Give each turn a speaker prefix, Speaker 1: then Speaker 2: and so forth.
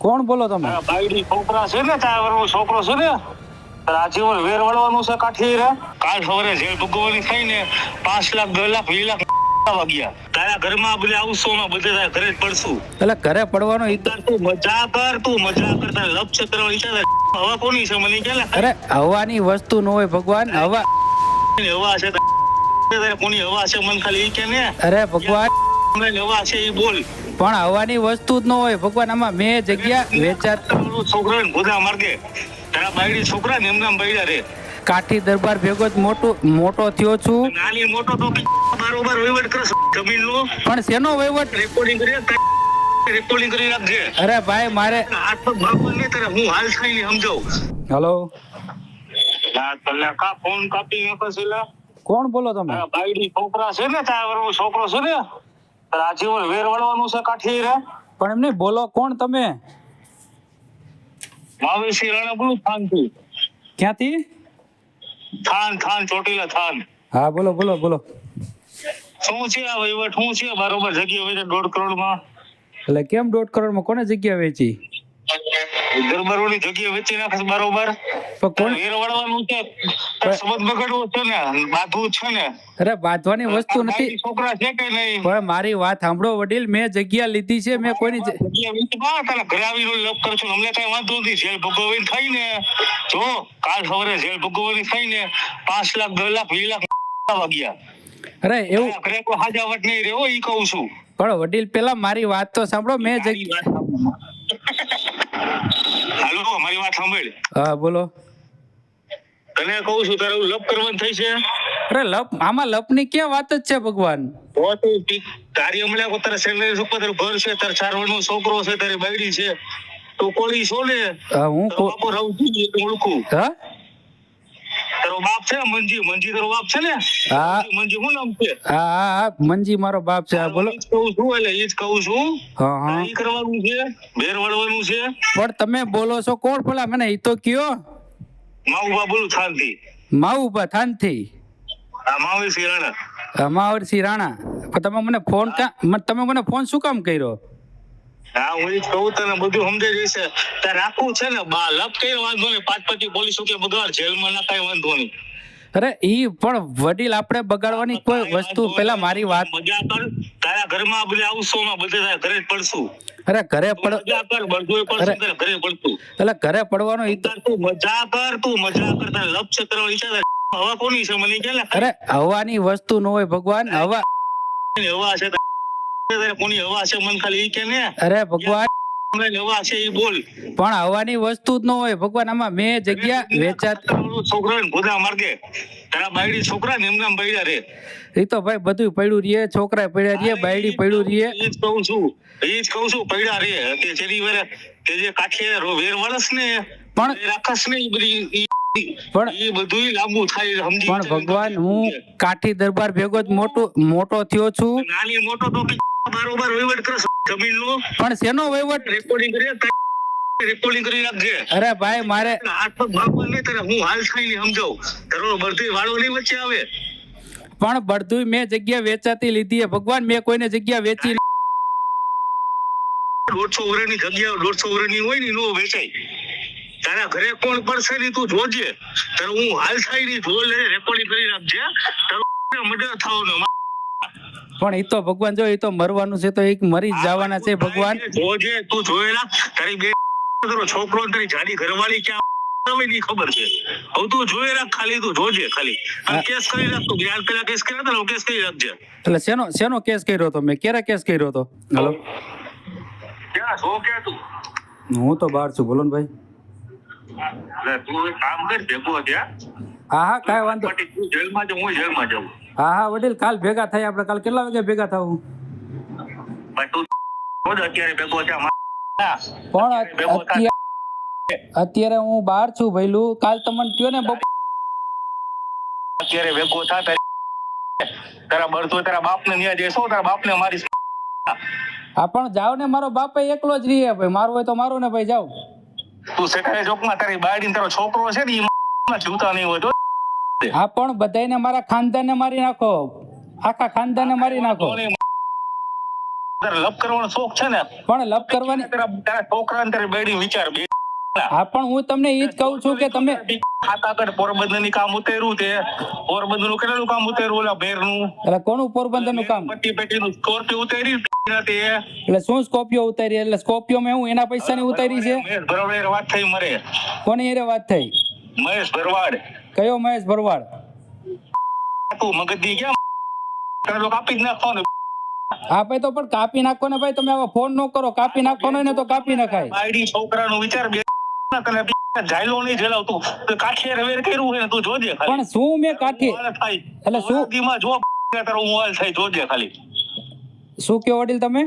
Speaker 1: કોણ બોલો તમે?
Speaker 2: બાયડી છોકરા છે ને તારા છોકરો છે ને તારે વેર વળવાનું છે કાઠી રે કાલ સવારે જેલ ભોગવવાની થઈ ને પાંચ લાખ દસ લાખ વીસ લાખ વાગ્યા. તારા ઘરમાં બધે આવશો માં બધે તારા ઘરે જ પડશું.
Speaker 1: એટલે ઘરે પડવાનો ઈચ્છા તું
Speaker 2: મજા કર તું મજા કર તારે કરવાની ઈચ્છા હવા કોની છે મને કે
Speaker 1: અરે હવાની વસ્તુ નો હોય ભગવાન હવા
Speaker 2: હવા છે તારે કોની હવા છે મને ખાલી કે ને.
Speaker 1: અરે ભગવાન
Speaker 2: હવા છે એ બોલ.
Speaker 1: પણ હવાની વસ્તુ જ ન હોય. ભગવાન આમાં મેં જગ્યા વેચાત
Speaker 2: છોકરા ભૂદા માર્ગે તારા બાયડી છોકરા ને એમના બૈડા રે.
Speaker 1: કાઠી દરબાર ભેગો જ મોટો મોટો થયો છું.
Speaker 2: નાની મોટો તો બારોબાર વહીવટ કરે જમીન નો
Speaker 1: પણ શેનો વહીવટ?
Speaker 2: રેકોર્ડિંગ કરી રેકોર્ડિંગ કરી રાખજે.
Speaker 1: અરે ભાઈ મારે
Speaker 2: હાથ પગ ભાગવા નહીં તારે હું હાલ થઈ ને સમજાવ.
Speaker 1: હલો
Speaker 2: ના તને કા ફોન કાપી નાખો છે
Speaker 1: કોણ બોલો તમે?
Speaker 2: બાયડી છોકરા છે ને તારો છોકરો છે ને? આજીવન વેર વળવાનું છે કાઠી રે
Speaker 1: પણ એમને બોલો કોણ તમે?
Speaker 2: માવેશી રાણા બોલું થાનથી
Speaker 1: ક્યાંથી?
Speaker 2: થાન થાન ચોટીલા થાન.
Speaker 1: હા બોલો બોલો બોલો.
Speaker 2: શું છે આ વહીવટ? શું છે? બરોબર જગ્યા હોય દોઢ કરોડમાં
Speaker 1: એટલે કેમ દોઢ કરોડમાં કોને જગ્યા વેચી?
Speaker 2: દરબારોની જગ્યા વેચી નાખે બરોબર. વેર વળવાનું છે. સંબંધ બગડવો છે ને. બાંધવું છે ને.
Speaker 1: અરે બાંધવાની વસ્તુ નથી.
Speaker 2: છોકરા છે કે નહીં?
Speaker 1: પણ મારી વાત સાંભળો વડીલ મેં જગ્યા લીધી છે મેં કોઈની
Speaker 2: જગ્યા તારા ઘરે આવીને લપ કરશું અમને કઈ વાંધો નથી. જેલ ભોગવવાની થઈ ને. જો કાલ સવારે જેલ ભોગવવાની થઈ ને પાંચ લાખ દસ લાખ વીસ લાખ વાગ્યા.
Speaker 1: અરે એવું
Speaker 2: કોઈ હાજાવટ નહીં રહ્યો ઈ કહું છું.
Speaker 1: પણ વડીલ પેલા મારી વાત તો સાંભળો. મેં જગ્યા
Speaker 2: મારી વાત સાંભળ.
Speaker 1: હા બોલો.
Speaker 2: તને કહું છું તારે લપ કરવાનું થઈ છે?
Speaker 1: અરે લપ આમાં લપની ક્યાં વાત જ છે ભગવાન?
Speaker 2: તો તું તારી હમણાં તારે સેલરી ઉપર તારું ઘર છે તારે ચાર વર્ષ છોકરો છે તારી બાયડી છે. તો કોળી છો ને
Speaker 1: હું
Speaker 2: તારો
Speaker 1: કો-
Speaker 2: છું ઓળખું.
Speaker 1: હા?
Speaker 2: બાપ છે મંજી મંજી તારો બાપ છે ને?
Speaker 1: હા.
Speaker 2: મંજી શું નામ છે?
Speaker 1: હા હા મંજી મારો બાપ છે બોલો.
Speaker 2: કહું છું એટલે ઈ જ કહું છું.
Speaker 1: હા હા.
Speaker 2: ઈ કરવાનું છે ભેર વળવાનું છે.
Speaker 1: પણ તમે બોલો છો કોણ પેલા મને એ તો કયો.
Speaker 2: માઉબા બોલું થાનથી.
Speaker 1: માઉબા થાનથી.
Speaker 2: હા માવી સિરાણા
Speaker 1: અમાવરસિંહ રાણા. પણ તમે મને ફોન તમે મને ફોન શું કામ કર્યો?
Speaker 2: હા હું કહું તને બધું સમજાઈ જશે. તારે રાખવું છે ને બા લપ કઈ વાંધો નહીં. પાંચ પચી પોલીસ કે બગાડ જેલમાં ના કઈ વાંધો નહીં.
Speaker 1: અરે ઈ પણ વડીલ આપણે બગાડવાની કોઈ વસ્તુ પેલા મારી વાત
Speaker 2: મજા કર. તારા ઘરમાં બધે આવશો માં બધે તારા ઘરે જ પડશું.
Speaker 1: અરે ઘરે પડ
Speaker 2: મજા કર બધું પડશું. ઘરે પડતું
Speaker 1: એટલે ઘરે પડવાનો ઈ તું
Speaker 2: મજા કર તું મજા કર. તારે લપ છે કરવાની ઈચ્છા હવા કોની છે? મને કે
Speaker 1: અરે હવાની વસ્તુ ન હોય ભગવાન હવા
Speaker 2: હવા છે કોની હવા છે મને ખાલી ઈ કે ને?
Speaker 1: અરે ભગવાન.
Speaker 2: હવા છે ઈ બોલ.
Speaker 1: પણ હવાની વસ્તુ જ ન હોય. ભગવાન આમાં મેં જગ્યા વેચાત
Speaker 2: છોકરાને ભૂદા માર તારા બાયડી છોકરા ને એમના બૈડા રે.
Speaker 1: એ તો ભાઈ બધું પડ્યું રહીએ છોકરા પડ્યા રહીએ બાયડી પડ્યું રહીએ
Speaker 2: ઈ જ કહું છું. ઈ જ કહું છું પૈડા રે. તે જેની વેરે તે જે કાઠીએ વેર વળસ ને
Speaker 1: પણ
Speaker 2: વેર ને ઈ બધી
Speaker 1: પણ
Speaker 2: એ બધું લાંબુ થાય સમજી
Speaker 1: પણ ભગવાન હું કાઠી દરબાર ભેગો જ મોટો મોટો થયો છું.
Speaker 2: નાની મોટો તો બારોબાર વહીવટ કરે જમીન નો
Speaker 1: પણ શેનો વહીવટ?
Speaker 2: રેકોર્ડિંગ કરી રેકોર્ડિંગ કરી નાખજે.
Speaker 1: અરે ભાઈ મારે
Speaker 2: હાથ પગ ભાગવા નહીં તારે હું હાલ થાય ને સમજાવ. તારો બળતી વાળો નહીં વચ્ચે આવે.
Speaker 1: પણ બધું મેં જગ્યા વેચાતી લીધી ભગવાન મેં કોઈને જગ્યા વેચી
Speaker 2: દોઢસો વર્ષની જગ્યા દોઢસો વર્ષની હોય ને નો વેચાય. તારા ઘરે કોણ પડશે ને તું જોજે. તારે હું હાલ થાય ને જો લે રેકોર્ડિંગ કરી નાખજે. તારો મર્ડર થવાનો
Speaker 1: પણ એ તો ભગવાન જો એ તો મરવાનું છે તો એક મરી જ જવાના છે ભગવાન.
Speaker 2: જોજે તું જોયેલા તારી બે છોકરો તારી જાડી ઘરવાળી ક્યાં ખબર છે. હવે તું જોઈ રાખ ખાલી તું જોજે ખાલી. કેસ કરી રાખ તું. યાર પેલા કેસ કર્યા હતા કેસ કરી રાખજે.
Speaker 1: એટલે શેનો શેનો કેસ કર્યો હતો મેં? ક્યારે કેસ કર્યો હતો? હલો.
Speaker 2: ક્યાં છો કે તું?
Speaker 1: હું તો બહાર છું. બોલો ને ભાઈ.
Speaker 2: એટલે તું કામ કર ભેગો ત્યાં
Speaker 1: હા હા કાંઈ વાંધો
Speaker 2: જેલમાં હું જેલમાં જાઉં.
Speaker 1: હા હા વડીલ કાલ ભેગા થાય આપણે. કાલ કેટલા વાગે ભેગા થવું?
Speaker 2: પણ અત્યારે
Speaker 1: હું બહાર છું ભઈલું કાલ તમને કયો ને બપોર
Speaker 2: અત્યારે ભેગો થા તારી બળતો તારા બાપને ન્યા જઈશો તારા બાપને મારી
Speaker 1: હા પણ જાવ ને મારો બાપ એકલો જ રહીએ ભાઈ. મારું હોય તો મારું ને ભાઈ જાવ.
Speaker 2: તું સેકરે ચોકમાં તારી બાયડીને તારો છોકરો છે ને ઈ જીવતા નહીં હોય તો
Speaker 1: હા પણ બધાને મારા ખાનદાનને મારી નાખો. આખા ખાનદાનને મારી નાખો.
Speaker 2: લપ કરવાનો શોખ છે ને?
Speaker 1: પણ લપ કરવાની
Speaker 2: તારા તારા છોકરાને બેડી વિચાર
Speaker 1: હા પણ હું તમને એ જ કહું છું કે તમે
Speaker 2: કર પોરબંદરની કામ ઉતર્યું તે પોરબંદરનું કેટલું કામ ઉતર્યું? ઓલા ભેરનું
Speaker 1: એટલે કોનું પોરબંદરનું કામ?
Speaker 2: પટ્ટી પેટી નું સ્કોર્પિયો ઉતેરી
Speaker 1: એટલે શું સ્કોર્પિયો ઉતારી એટલે સ્કોર્પિયો મેં હું એના પૈસા ની ઉતારી છે?
Speaker 2: બરોબર વાત થઈ મરે.
Speaker 1: કોની એરે વાત થઈ?
Speaker 2: મહેશ ભરવાડ.
Speaker 1: કયો મહેશ ભરવાડ?
Speaker 2: તું મગજની ગયા કાપી જ નાખો ને
Speaker 1: આપે તો પણ કાપી નાખો ને ભાઈ તમે આવા ફોન નો કરો. કાપી નાખો ને તો કાપી નખાય.
Speaker 2: આઈડી છોકરાનો વિચાર બે તને જાયલો નહીં જલાવતું. કાઠીએ રવેર કર્યું છે તું જોજે
Speaker 1: પણ શું મેં કાઠી એટલે શું?
Speaker 2: દીમાં જો તારો મોબાઈલ થાય જોજે ખાલી.
Speaker 1: શું કે વડીલ તમે?